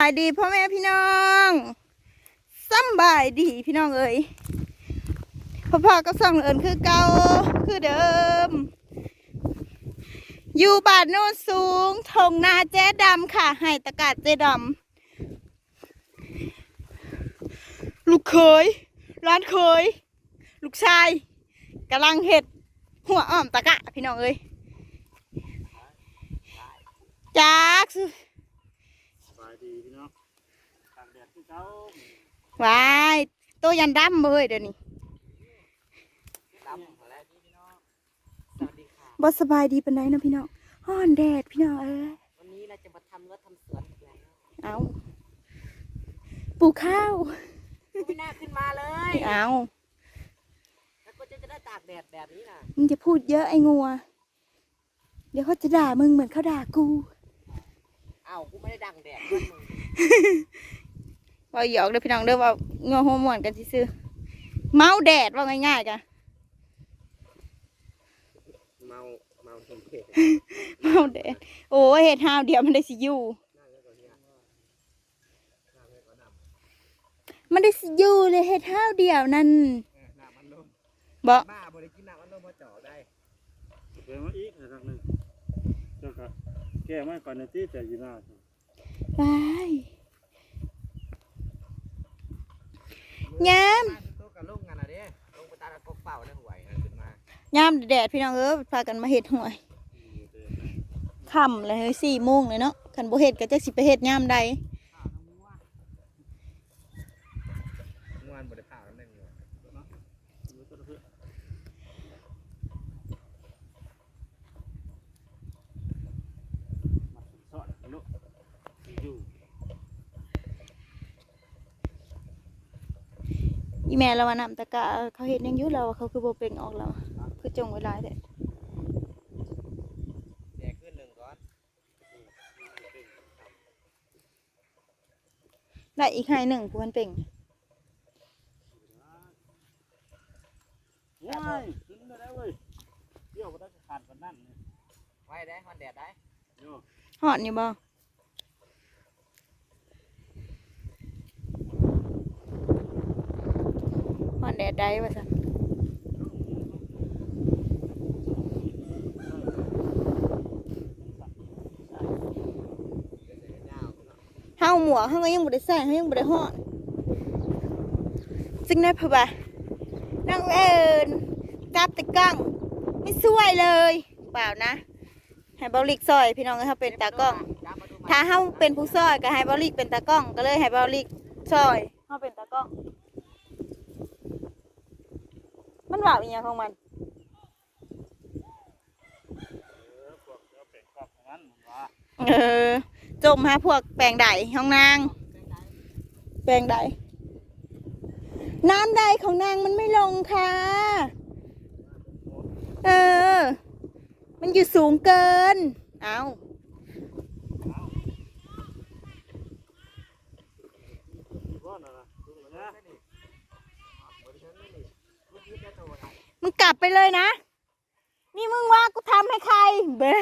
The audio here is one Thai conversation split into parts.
สบายดีพ่อแม่พี่น้องสำบายดีพี่น้องเอ้ยพ่อพ่อก็ส่องเอิญคือเก่าคือเดิม อยู่บ้านโน้นสูงทงนาเจ๊ดำค่ะให้ตะกาศเจ๊ดำลูกเคยร้านเคย ลูกชายกำลังเห็ด หัวอ้อมตะกะพี่น้องเอ้ยจากสุ สบายดีพี่น้องตากแดดที่เขา วายตัวยันดำเลยเดี๋ยวนี้ดำอะไรพี่น้องสวัสดีค่ะบ่สบายดีปานใดเนาะพี่น้องฮ้อนแดดพี่น้องเอ้ยวันนี้เราจะมาทำรถทำสวนอีกแล้วเอาปลูกข้าวไม่น่าขึ้นมาเลยเอาแล้วก็จะจะได้ตากแดดแบบนี้นะมึงจะพูดเยอะไอ้งัว เดี๋ยวเขาจะด่ามึงเหมือนเขาด่ากูอ้าวกูไม่ได้ดังแดดด้วยมึงว่าหยอกเด้อพี่น้องเด้อว่างัวหัวม่วนกันซื่อๆเมาแดดว่าง่ายๆกะเมาเมาถึงเพเมาแดดโอ้ยเฮ็ดห้าวเดียวมันได้สิอยู่มันได้สิอยู่เลยเฮ็ดห้าวเดียวนั่นน้ำมันลมบ่บ้าบริกินน้ำมันลมมาจ่อได้เดี๋ยวมาอีกนะครับหนึ่งเจ้าก็แก้ไม่ก่อนในที่แต่อยีหน้าบา ยามตัวกับลุงกันนะเด้ลงไปตาดกบเป่าในหวยขึ้นมายามแดดพี่น้องเอ้ยพากันมาเห็ดหวยค่ำเลยเฮ้ยสี่โมงเลยเนาะขันโบเห็ดก็จะสิไปเห็ดยามใด เมื่อวานบริผ่ากันหนึ่งอยู่ มาสอนกันลูกอยู่ อี แม่เราว่านำตะกะเขาเฮ็ดหยังอยู่เราว่าเขาคือบ่เป่งออกแล้วคือจงไว้หลายแท้แดกขึ้นหนึ่งก่อนได้อีกให้หนึ่งผู้มันเป่งว้ายขึ้นได้เว้ยเที่ยวก็ได้ขาดกันนั่นเนี่ยไว้ได้มันแดดได้โย่ฮอดอยู่บ่ ฮอดแดดได้ว่าซั่นยาวเฮาหมวกเฮาก็ยังบ่ได้ใส่เฮายังบ่ได้ฮอดซึ่งได้พะบ่านั่งเอิญจับแตะกล้อง ไม่สวยเลย เปล่านะ ให้เบาลิกซอย พี่น้องเฮาเป็นตากล้อง ถ้าเฮาเป็นผู้ซอยก็ให้เบาลิกเป็นตากล้อง ก็เลยให้เบาลิกซอยเฮาเป็นตากล้อง มันว่าอีหยังของมันเออพวกเจ้าเป็ดกรอบของมันเออจมหาพวกแปลงใดของนาง แปลงใดน้ำใดของนางมันไม่ลงค่ะ เออ มันอยู่สูงเกิน เอาว่าน่ะนะดูนะ มึงกลับไปเลยนะ นี่มึงว่ากูทำให้ใครเบ้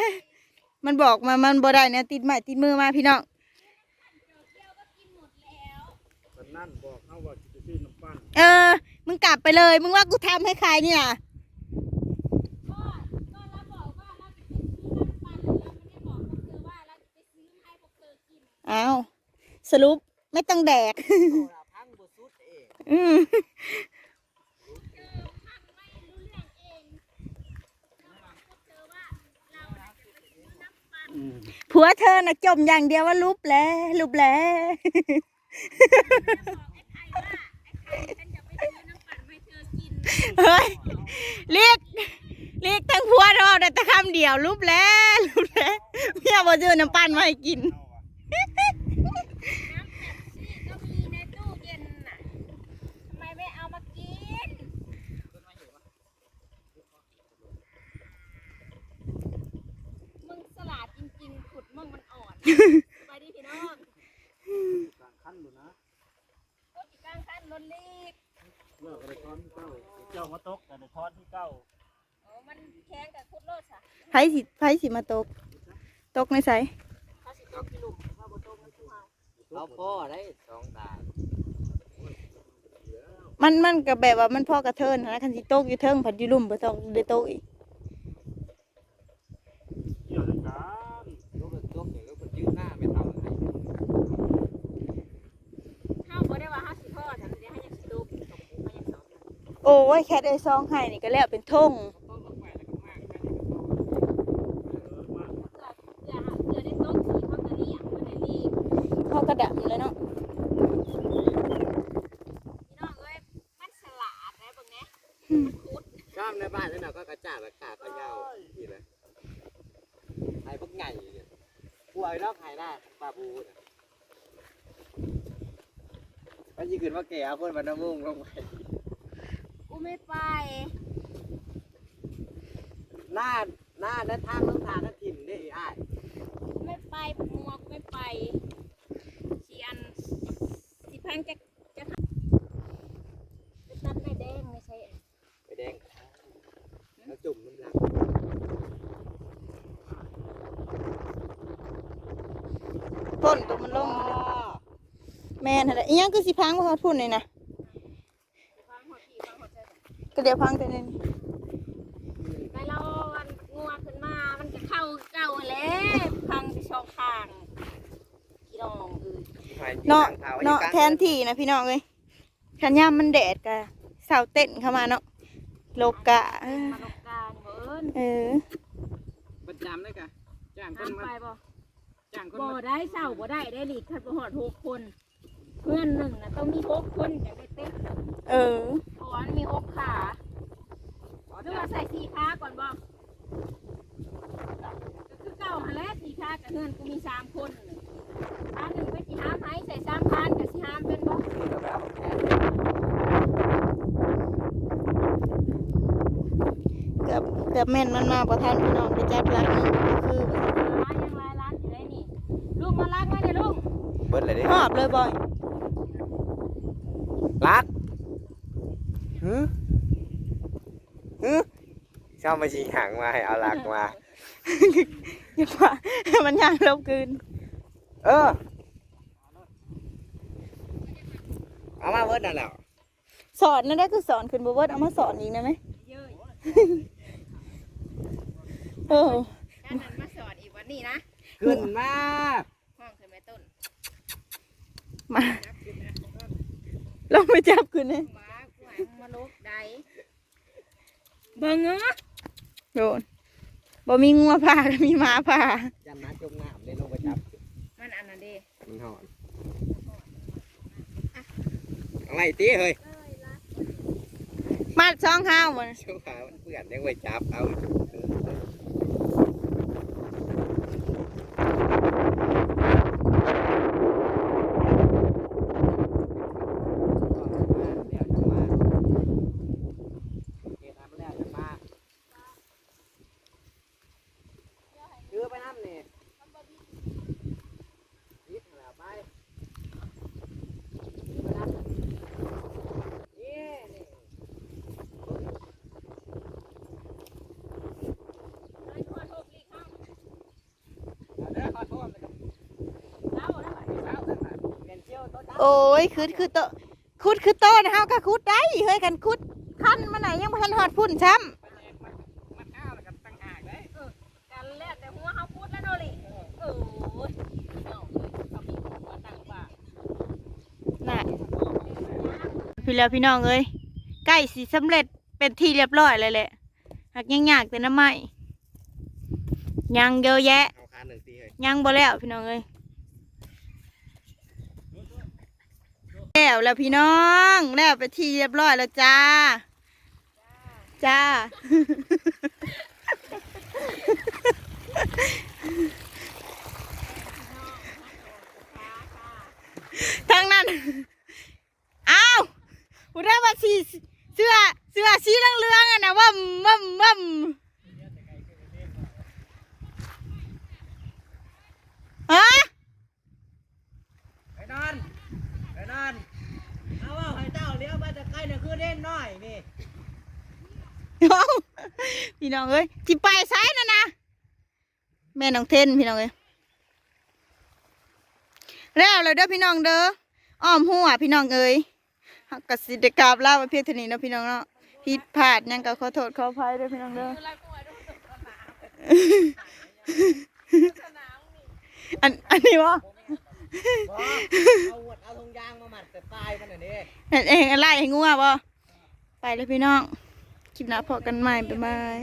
มันบอกมา มันบ่ได้เนี่ยติดไม้ติดมือมาพี่น้องกันนั่นบอกเขาว่าจะซื้อน้ำปั้นเออ มึงกลับไปเลย มึงว่ากูทำให้ใครเนี่ยเอาสรุปไม่ต้องแดกพังบสุดเองอืม ผัวเธอน่ะจมอย่างเดียวว่ารูปแลรูปแลเฮ้ยเรียกเรียกทั้งผัวรอได้แต่คำเดียวรูปแลรูปแลเมียบ่ซื้อน้ำปั่นมาให้กิน ก็มีในตู้เย็นน่ะ ทำไมไม่เอามากิน มึงสลัดจริงๆ ขุดมึงมันอ่อน ไปดิพี่น้องกลางคันดูนะก็อีกกลางขั้นล้นลีกเลิกอะไรทอนที่เก้าเจ้ามาตกแต่ในทอนที่เก้าโอ้มันแข็งกับขุดโลดค่ะไผสิไผสิมาตก ตกในไสเขาสิต้มกิลุมเขาบ่ต้มมันคือเฮาเราพ่อได้สองตามันมันก็แบบว่ามันพอกระเทินนะคันสิโตกอยู่เทิงผัดอยู่ลุ่มบ่ต้องได้โตกอีก เกี่ยวด้วยกัน ลูกลูกอย่างลูกยืนหน้าไม่ทำให้ ห้าบ่ได้ว่าห้าสิบพ่อแต่ไม่ได้ให้ยังสิตูกินกับกูมายังสอง โอ้ยแค่ได้ซองให้นี่ก็แล้วเป็นทงอย่าเกิดได้โต๊ะขี่เขากระเรียกมันได้รีบพอกระดับเลยเนาะพี่น้องเอ้ยมันฉลาดนะเบิ่งนะมันคุดชอบในบ้านแล้วเราก็กระจาดกระจาดกระเงานี่เลยไอ้พวกใหญ่เนี่ยป่วยแล้วหายได้ปลาบูนะมันยิ่งขึ้นว่าแก่เอาคนมันน้ำมุ่งลงไปกู ไม่ไป หน้าหน้านั้นทางต้องทางนั้นถิ่นได้อ้ายกูไม่ไปมัวกูไม่ไปเชียนสิพังจะจะไปตัดไม่แดงไม่ใช่ไปแดงแล้วจุ่มน้ำลังพ่นตัวมันลงมาเลยแม่นหั่นแหละอีหยังคือสิพังบ่ฮอดพุ่นนี่นะ ฟังหัวขี่ฟังหัวใจ ก็เดี๋ยวพังแต่นี่ไปเราวันงัวขึ้นมา มันจะเข้าเก่าแล้วพังไปช่องทางพี่น้องเอ้ยเนาะเนาะแทนที่นะพี่น้องเอ้ยคันยามมันแดดก็เสาเต้นเข้ามาเนาะโลกะเออมาลงการเบิ้นเออประจำเลยกะจ้างคนทำมาไปบ่จ้างคนบ่มาได้เศร้าบ่ได้ได้หลีกคัดบ่หอดหกคน เพื่อนหนึ่งนะต้องมีหกคนจะได้เต้นเออ เพราะว่ามันมีหกขาหรือว่าใส่สี่ขาก่อนบ่ก็คือเก่าหันแหล้วสี่ขากับเพื่อนกูมีสามคนน่ะขาหนึ่งไปสี่ห้ามไหใส่สามพันกับสี่ห้ามเป็นบ่เกือบเกือบแม่นมันมาประทานพี่น้องไปจับลักหนึงก็คือร้านยังหลายร้านอยู่ได้นี่ลุงมาล้างไว้เดี๋ยวลุงเบิ้ลเลยดิหอบเลยบอยรักฮึฮึชอบมาชี้หางมาให้เอาลักมา อย่าว่ามันย่างลบคืน เออ เอามาเบิ้ลนั่นแหละสอนนั่นได้คือสอนขึ้นบ่เบิดเอามาสอนอีกนะไหมเยอะเออด้านนั้นมาสอนอีกวันนี้นะขึ้นมาห้องคือแม่ต้นมาลงไปจับคืนนี่หมากูหางมาลุกใดเบิ่งเอ้อโดน บ่มีงัวผ่าก็มีหมาผ่าจำน้ำจมน้ำเลยลงไปจับ มันอันนั้นเด้มันหอนอะไรตีเฮ้ยมาช่องห้าวมันช่วงขาเพื่อนยังไปจับเอา เดี๋ยวจะมาเกทำแล้วจะมาซื้อไปน้ำนี่ยิดแล้วไปซื้อไปน้ำนี่นี่ ไอ้ตัวโทกลีข้าง เอาเด้อขอโทษนะครับ เล่าแล้ว เช้ากันมาเปลี่ยนเชี่ยวต้นดำ โอ้ยคือคือโตคุดคือโตนะเฮาก็คุดได้เฮ้ยกันคุดคันมาไหนยังบ่ทันฮอดพุ่นซ้ำมันข้าวแล้วกับตั้งหากเลยกันแรกแต่หัวเขาพูดแล้วโนลิโอ้ยเอาเลยเขามีหัวต่างป่าน่ะพี่แล้วพี่น้องเอ้ยใกล้สิสำเร็จเป็นที่เรียบร้อยเลยแหละหักยังยากแต่น้ำไม้ยังเยอะแยะ เอาขาหนึ่งตีเลยยังบ่แล้วพี่น้องเอ้ย แล้วแล้วพี่น้อง แล้วไปที่เรียบร้อยแล้วจ้า จ้า ทั้งนั้น อ้าวกูได้ว่าสีเสื้อเสื้อสีเหลืองๆอะนะว่ำว่ำว่ำฮะ ไปนอนไปนอนเอาว่าให้เจ้าเลี้ยวมาจะใกล้เนี่ย คือเล่นน้อยนี่เอ้าพี่น้องเอ้ยจิไปไซน่ะนะแม่น้องเทนพี่น้องเอ้ยแล้วเลยเด้อพี่น้องเด้ออ้อมหัวพี่น้องเอ้ยเฮาก็สิได้กราบลาไว้เพียงเท่านี้เนาะพี่น้องเนาะผิดพลาดยังก็ขอโทษขออภัยเด้อพี่น้องเด้ออันอันนี้วะ เอาหวดเอาทงยางมาหมัดแต่ตายมันน่ะนี่ เห็นเองอะไรให้งัวบ่ไปเลยพี่น้อง คลิปหน้าพอกันใหม่บ๊ายบาย